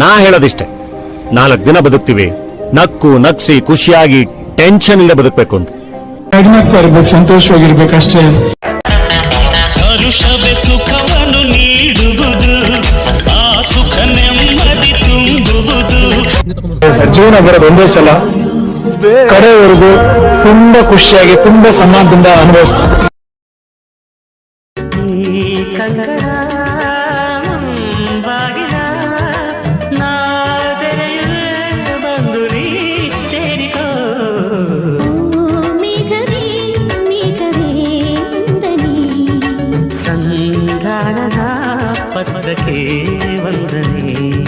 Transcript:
ನಾ ಹೇಳೋದಿಷ್ಟೇ. ನಾಲ್ಕು ದಿನ ಬದುಕ್ತೀವಿ. ನಕ್ಕು ನಕ್ಸಿ ಖುಷಿಯಾಗಿ ಟೆನ್ಷನ್ ಇಲ್ಲದೆ ಬದುಕಬೇಕು ಅಂತ ನಗ್ನಗ್ತಾ ಇರ್ಬೇಕು ಸಂತೋಷವಾಗಿರ್ಬೇಕಷ್ಟೇ. ಹರುಷವೇ ಸುಖವನ್ನು ನೀಡುವುದು ಆ ಸುಖ ನೆಮ್ಮದಿ ತುಂಬುವುದು. ಜೀವನ ಬರೋದು ಒಂದೇ ಸಲ ಕಡೆವರೆಗೂ ತುಂಬಾ ಖುಷಿಯಾಗಿ ತುಂಬಾ ಸಮಾನದಿಂದ ಅನುಭವಿಸ್ತಾರೆ. ಕಂಗಳ వందనే.